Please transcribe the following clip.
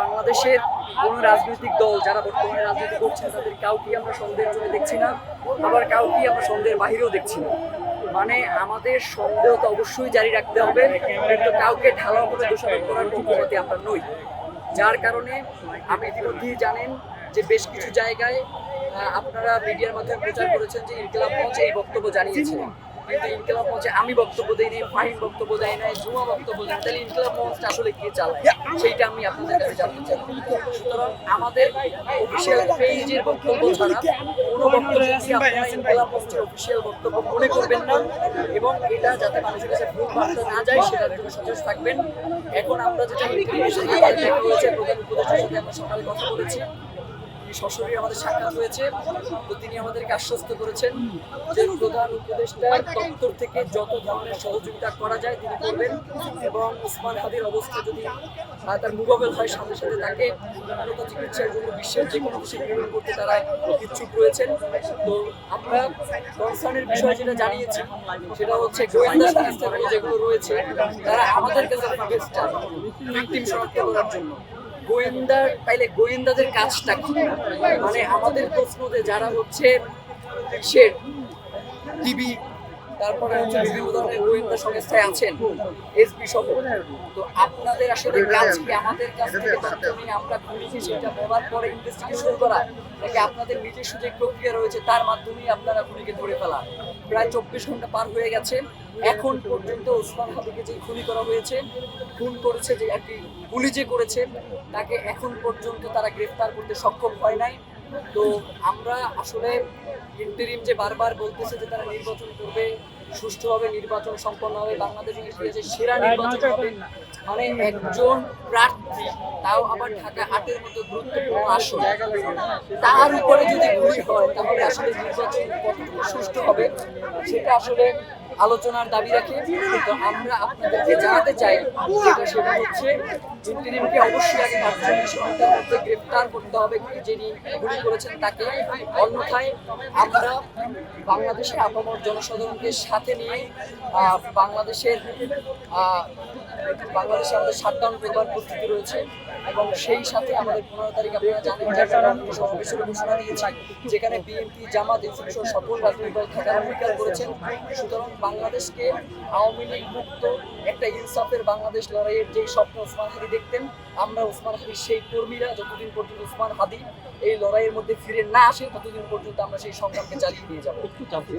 বাংলাদেশের কোনো রাজনৈতিক দল যারা বর্তমানে রাজনীতি করছেন, তাদের কাউকেই আমরা সন্দেহের চোখে দেখছি না, আবার কাউকেই আমরা সন্দেহের বাহিরেও দেখছি না। মানে আমাদের সন্দেহ তো অবশ্যই জারি রাখতে হবে, কিন্তু কাউকে ঢালাওভাবে দোষারোপ করার পক্ষপাতি আমরা নই। যার কারণে আপনি ইতিমধ্যেই জানেন যে বেশ কিছু জায়গায় আপনারা মিডিয়ার মাধ্যমে প্রচার করেছেন যে ইনকিলাব মঞ্চ এই বক্তব্য জানিয়েছিলেন। কিন্তু ইনকিলাব মঞ্চে আমি বক্তব্য দেইনি ফাহিম বক্তব্য দেয় নাই জুমা বক্তব্য দেয় তাহলে ইনকিলাব মঞ্চটা আসলে কে চালায়? সেইটা আমি আপনাদের কাছে জানতে চাই। সুতরাং আমাদের অফিসিয়াল পেজের বক্তব্য ছাড়া কোনো বক্তব্য আপনারা ইনকিলাব মঞ্চের অফিসিয়াল বক্তব্য মনে করবেন না এবং এটা যাতে মানুষের কাছে ভুল বার্তা না যায় সেটার জন্য সচেষ্ট থাকবেন। এখন আমরা যেটা দেখা হয়েছে প্রধান উপদেষ্টার সাথে আমরা সকালে কথা বলেছি। সশরীরে আমাদের সাক্ষাৎ হয়েছে। তো তিনি আমাদেরকে আশ্বস্ত করেছেন যে প্রধান উপদেষ্টার দপ্তর থেকে যত ধরনের সহযোগিতা করা যায় তিনি করবেন এবং উসমান হাদির অবস্থা যদি তার মুভাবেল হয় সাথে সাথে তাকে উন্নত চিকিৎসার জন্য বিশ্বের যে কোনো দেশে প্রেরণ করতে তারা ইচ্ছুক রয়েছেন। তো আমরা কনসার্নের বিষয়ে যেটা জানিয়েছি, সেটা হচ্ছে গোয়েন্দা সংস্থাগুলো যেগুলো রয়েছে, তারা আমাদের কাছে ভিকটিম শনাক্ত করার জন্য। গোয়েন্দার তাইলে গোয়েন্দাদের কাজটা কি? মানে আমাদের প্রশ্ন যে যারা হচ্ছে সে টিভি তারপরে হচ্ছে বিভিন্ন ধরনের গোয়েন্দা সংস্থায় আছেন এসবি সহ। তো আপনাদের আসলে কাজ কি? আমাদের কাছ থেকে তথ্য নিয়ে আমরা খুঁজেছি সেটা বলার পরে ইনভেস্টিগেশন করা, নাকি আপনাদের নিজস্ব যে প্রক্রিয়া রয়েছে তার মাধ্যমেই আপনারা খুনিকে ধরে ফেলা? প্রায় চব্বিশ ঘণ্টা পার হয়ে গেছে। এখন পর্যন্ত ওসমান হাবিকে যে খুনি করা হয়েছে, খুন করেছে যে কি গুলি যে করেছে, তাকে এখন পর্যন্ত তারা গ্রেফতার করতে সক্ষম হয় নাই। তো আমরা আসলে ইন্টারিম যে বারবার বলতেছে যে তারা নির্বাচন করবে সুষ্ঠুভাবে নির্বাচন সম্পন্ন হবে বাংলাদেশের ইতিহাসে সেরা নির্বাচন হবে। মানে একজন প্রার্থী তাও আবার ঢাকা আটের মতো গুরুত্বপূর্ণ আসন। তার উপরে যদি গুলি হয় তাহলে আসলে নির্বাচন সুষ্ঠু হবে সেটা আসলে আলোচনার দাবি রাখে। তো আমরা আপনাদেরকে জানাতে চাই, যেটা সেটা হচ্ছে ইন্টারিমকে অবশ্যই আগে আটচল্লিশ ঘণ্টার মধ্যে গ্রেফতার করতে হবে যিনি গুলি করেছেন তাকে। অন্যথায় আমরা বাংলাদেশের আপামর জনসাধারণকে সাথে নিয়ে বাংলাদেশের বাংলাদেশে আমাদের শাটডাউন করবার প্রস্তুতি রয়েছে। এবং সেই সাথে আমাদের পনেরো তারিখ আপনারা জানেন যে একটা সমাবেশের ঘোষণা দিয়েছে যেখানে বিএনপি, জামাত, ইসলাম সহ সকল রাজনৈতিক দল থাকার অঙ্গীকার করেছেন। সুতরাং বাংলাদেশকে আওয়ামী লীগ মুক্ত, একটা ইনসাফের বাংলাদেশ লড়াইয়ের যে স্বপ্ন ওসমান হাদি দেখতেন, আমরা ওসমান হাদির সেই কর্মীরা যতদিন পর্যন্ত ওসমান হাদি এই লড়াইয়ের মধ্যে ফিরে না আসে, ততদিন পর্যন্ত আমরা সেই সংগ্রামকে চালিয়ে নিয়ে যাব।